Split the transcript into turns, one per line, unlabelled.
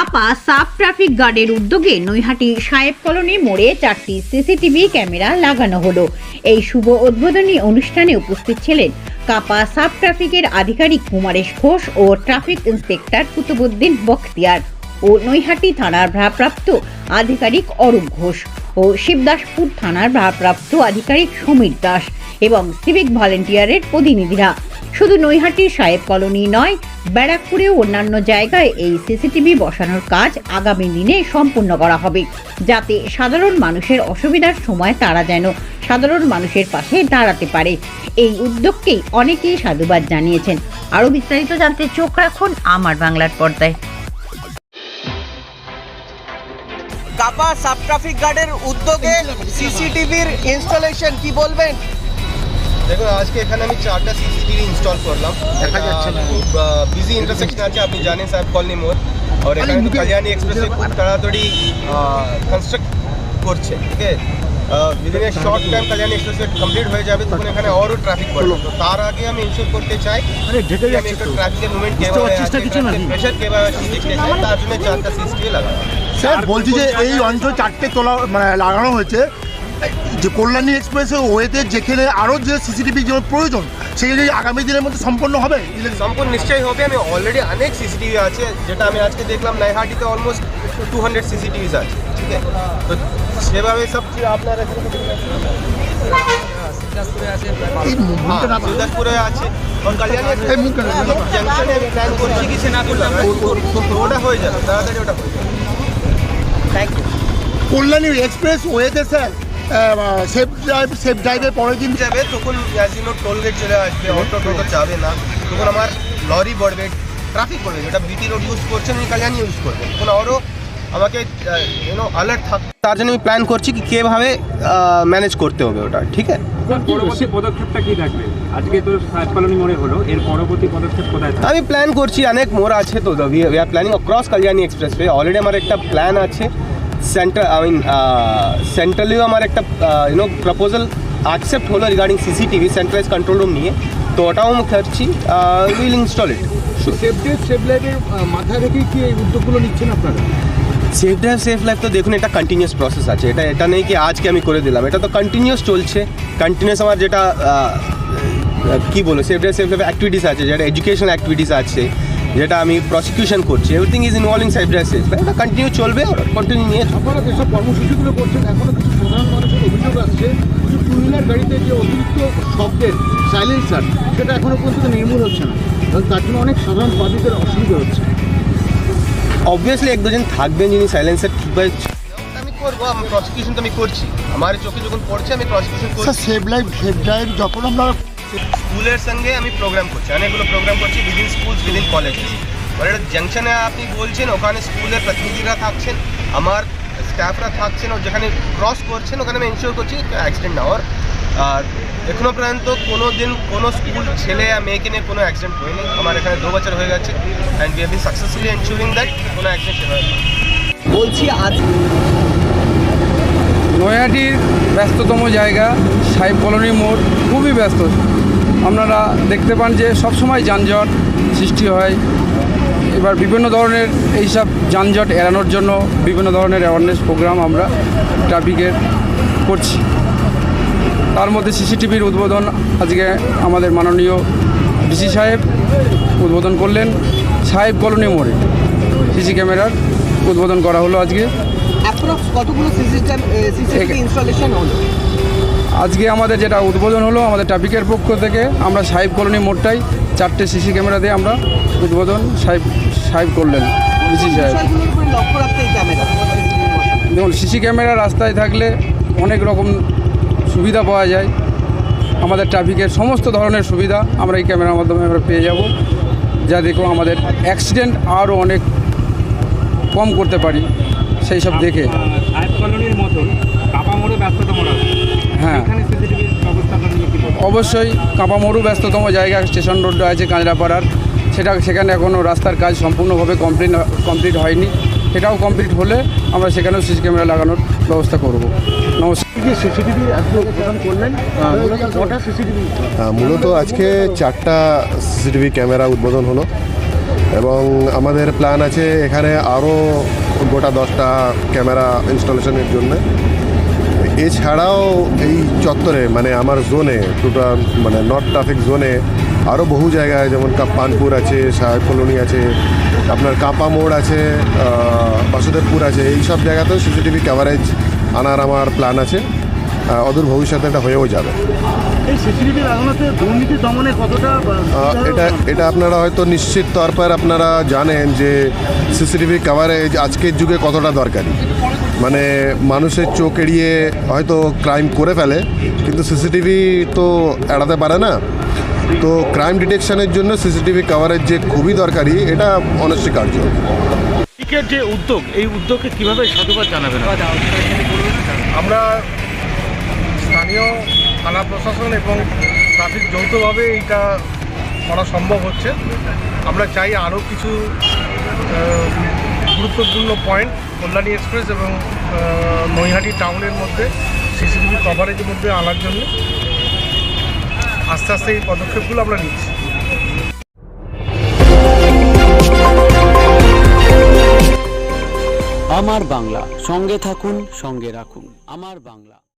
কাপা sub traffic গার্ডের উদ্যোগে নৈহাটি সাহেব কলোনি মোড়ে চারটি সিসিটিভি ক্যামেরা লাগানো হলো। এই শুভ উদ্বোধনী অনুষ্ঠানে উপস্থিত ছিলেন কাপা সাব ট্রাফিকের আধিকারিক কুমারেশ ঘোষ ও ট্রাফিক ইন্সপেক্টর কুতুবুদ্দিন বখতিয়ার ও নৈহাটি থানার ভারপ্রাপ্ত আধিকারিক অরূপ ঘোষ। ও শিবদাসপুর থানার ভারপ্রাপ্ত আধিকারিক সমীর দাস এবং সিভিক ভলেন্টিয়ারের প্রতিনিধিরা। শুধু নৈহাটি সাহেব কলোনি নয়, ব্যারাকপুরেও অন্যান্য জায়গায় এই সিসিটিভি বসানোর কাজ আগামী দিনে সম্পূর্ণ করা হবে, যাতে সাধারণ মানুষের অসুবিধার সময় তারা যেন সাধারণ মানুষের পাশে দাঁড়াতে পারে। এই উদ্যোগকেই অনেকেই সাধুবাদ জানিয়েছেন। আরও বিস্তারিত জানতে চোখ রাখুন আমার বাংলার পর্দায়।
কাপা সাব ট্রাফিক গার্ডের উদ্যোগে সিসিটিভির ইনস্টলেশন কি বলবেন?
দেখুন আজকে এখানে আমি চারটা সিসিটিভি ইনস্টল করলাম। দেখা যাচ্ছে খুব বিজি ইন্টারসেকশন আছে আপনি জানেন সাহেব কলোনি মোড়। আর এখানে কল্যাণী এক্সপ্রেসে খুব তাড়াতাড়ি কনস্ট্রাক্ট করছে ঠিক আছে within a short time Kalyani এক্সপ্রেসে কমপ্লিট হয়ে যাবে তখন এখানে আরও ট্রাফিক পড়বে তো তার আগে আমি ইনশোর করতে চাই আমি একটা ট্রাফিকের মুভমেন্ট কেভাবে প্রেশার কেভাবে দেখতে চাই। তার জন্য চারটা সিসিটিভি লাগানো
স্যার বলছি যে এই অঞ্চল চারটে তোলা মানে লাগানো হয়েছে। যে কল্যাণী এক্সপ্রেসের ওয়েতে যেখানে আরও যে সিসিটিভি যেমন প্রয়োজন সেগুলি আগামী দিনের মধ্যে সম্পন্ন হবে?
সম্পূর্ণ নিশ্চয়ই হবে। আমি অলরেডি অনেক সিসিটিভি আছে যেটা আমি আজকে দেখলাম নৈহাটিতে অলমোস্ট টু হান্ড্রেড সিসিটিভিস আছে ঠিক আছে? তো সেভাবে সব কিছু আপনারা হ্যাঁ, আছে। আমি প্ল্যান করছি কি? ওটা হয়ে যাবে তাড়াতাড়ি ওটা হয়ে যাবে।
থ্যাংক ইউ
কল্যাণী এক্সপ্রেস ওয়েতে স্যার সেফ ড্রাইভ সেফ ড্রাইভের পরের দিন
যাবে তখন ইউ টোল গেট চলে আসবে অটো টোটো যাবে না তখন আমার লরি বাড়বে ট্রাফিক বাড়বে যেটা বিটি রোড ইউজ করছেন আমি কল্যাণী ইউজ করবেন তখন আরও আমাকে ইউনো অ্যালার্ট থাক তার জন্য আমি প্ল্যান করছি কি কীভাবে ম্যানেজ করতে হবে ওটা ঠিক আছে?
পরবর্তী পদক্ষেপটা কি থাকবে? আজকে তো মোড়ে হলো এর পরবর্তী পদক্ষেপ কোথায়
আমি প্ল্যান করছি অনেক মোড় আছে তো we are planning across Kalyani expressway already আমার একটা প্ল্যান আছে। সেন্টার আই মিন সেন্ট্রালিও আমার একটা ইউনো প্রপোজাল অ্যাকসেপ্ট হলো regarding CCTV centralise control room নিয়ে। তো ওটাও আমি করছি will install it
safe day safe লাইফের মাথায় রেখেই কি এই উদ্যোগগুলো নিচ্ছেন আপনারা?
সেফ ড্রাইভ সেফ লাইফ তো দেখুন এটা কন্টিনিউয়াস প্রসেস আছে। এটা এটা নেই কি আজকে আমি করে দিলাম। এটা তো কন্টিনিউয়াস চলছে। কন্টিনিউয়াস আমার যেটা কি বলো safe drive safe life activities আছে যেটা এডুকেশনাল অ্যাক্টিভিটিস আছে। যেটা আমি প্রসিকিউশন করছি। Everything is involving cyber safe এটা কন্টিনিউ চলবে কন্টিনিউ নিয়ে
আপনারা যেসব কর্মসূচিগুলো করছেন এখনও কিছু সাধারণ মানুষের অভিযোগ আসছে কিছু টু হুইলার গাড়িতে যে অতিরিক্ত শব্দের সাইলেন্সার সেটা এখনও পর্যন্ত নির্মূল হচ্ছে না। এবং তার জন্য অনেক সাধারণ পাবলিকের অসুবিধা হচ্ছে।
অবভিয়াসলি এক দুজন থাকবেন যিনি সাইলেন্সার ঠিকভাবে করব আমি প্রসিকিউশন তো আমি করছি। আমার চোখে যখন পড়ছে আমি প্রসিকিউশন করছি।
সেফ লাইফ সেফ ড্রাইভ যখন
স্কুলের সঙ্গে আমি প্রোগ্রাম করছি অনেকগুলো প্রোগ্রাম করছি উইদিন স্কুল উইদিন কলেজেস এটা জাংশনে আপনি বলছেন ওখানে স্কুলের প্রতিনিধিরা থাকছেন আমার স্টাফরা থাকছেন ও যেখানে ক্রস করছেন ওখানে আমি এনশিওর করছি অ্যাক্সিডেন্ট না হওয়ার। আর এখনও পর্যন্ত কোনো দিন কোনো স্কুল ছেলে আর মেয়েকে নিয়ে কোনো অ্যাক্সিডেন্ট হয়নি। আমার এখানে দু বছর হয়ে গেছে and we have been successfully ensuring that কোনো অ্যাক্সিডেন্ট হয়
বলছি আজ
নয়াটির ব্যস্ততম জায়গা, সাহেব কলোনি মোড়, খুবই ব্যস্ত। আপনারা দেখতে পান যে সবসময় যানজট সৃষ্টি হয়। এবার বিভিন্ন ধরনের এইসব যানজট এড়ানোর জন্য বিভিন্ন ধরনের অ্যাওয়ারনেস প্রোগ্রাম আমরা ট্রাফিকের করছি। তার মধ্যে সিসিটিভির উদ্বোধন আজকে আমাদের মাননীয় ডিসি সাহেব উদ্বোধন করলেন। সাহেব কলোনি মোড়ে সিসি ক্যামেরার উদ্বোধন করা হলো আজকে।
অ্যাপ্রক্স কতগুলো সিসিটিভি সিসিটিভি ইনস্টলেশন হলো?
আজকে আমাদের যেটা উদ্বোধন হলো আমাদের ট্রাফিকের পক্ষ থেকে আমরা সাহেব কলোনি মোড়টাই চারটে সিসি ক্যামেরা দিয়ে আমরা উদ্বোধন সাহেব সাহেব করলেন ডিসি সাহেব। দেখুন সিসি ক্যামেরা রাস্তায় থাকলে অনেক রকম সুবিধা পাওয়া যায়। আমাদের ট্রাফিকের সমস্ত ধরনের সুবিধা আমরা এই ক্যামেরার মাধ্যমে আমরা পেয়ে যাব। যা দেখো আমাদের অ্যাক্সিডেন্ট আরও অনেক কম করতে পারি। সেই সব দেখে।
সাহেব কলোনির মতন কাপা মোড়ে ব্যস্ততম
হ্যাঁ? অবশ্যই জায়গা স্টেশন রোড আছে কাঁচরাপাড়ার। সেটা সেখানে এখনও রাস্তার কাজ সম্পূর্ণভাবে কমপ্লিট কমপ্লিট হয়নি। সেটাও কমপ্লিট হলে আমরা সেখানেও সিসি ক্যামেরা লাগানোর ব্যবস্থা করব। নমস্কার।
সিসিটিভি
আহ, মূলত আজকে চারটা সিসিটিভি ক্যামেরা উদ্বোধন হলো। এবং আমাদের প্ল্যান আছে এখানে আরও গোটা দশটা ক্যামেরা ইনস্টলেশনের জন্য। এছাড়াও এই চত্বরে মানে আমার জোনে টোটাল মানে নর্থ ট্রাফিক জোনে আরও বহু জায়গায়, যেমন পানপুর আছে সাহেব কলোনি আছে, আপনার কাপা মোড় আছে বাসুদেবপুর আছে, এই সব জায়গাতেও সিসিটিভি কভারেজ আনার আমার প্ল্যান আছে। অদূর ভবিষ্যতে এটা হয়েও যাবে।
এই সিসিটিভি লাগানোতে দুর্নীতি দমনে কতটা
আহ, এটা এটা আপনারা হয়তো নিশ্চিত তর পর আপনারা জানেন যে সিসিটিভি কভারেজ আজকের যুগে কতটা দরকারি। মানে মানুষের চোখ এড়িয়ে হয়তো ক্রাইম করে ফেলে কিন্তু সিসিটিভি তো এড়াতে পারে না। তো ক্রাইম ডিটেকশনের জন্য সিসিটিভি কভারেজ যে খুবই দরকারি এটা অনস্বীকার্য।
যে উদ্যোগ এই উদ্যোগকে কীভাবে সাধুবাদ জানাবেন?
আমরা স্থানীয় থানা প্রশাসন এবং ট্রাফিক যৌথভাবে এইটা করা সম্ভব হচ্ছে। আমরা চাই আরও কিছু গুরুত্বপূর্ণ পয়েন্ট কল্যাণী এক্সপ্রেস এবং নৈহাটি টাউনের মধ্যে সিসিটিভি কভারেজের মধ্যে আনার জন্য। আস্তে আস্তে এই পদক্ষেপগুলো আমরা নিচ্ছি।
আমার বাংলা, সঙ্গে থাকুন, সঙ্গে রাখুন। আমার বাংলা।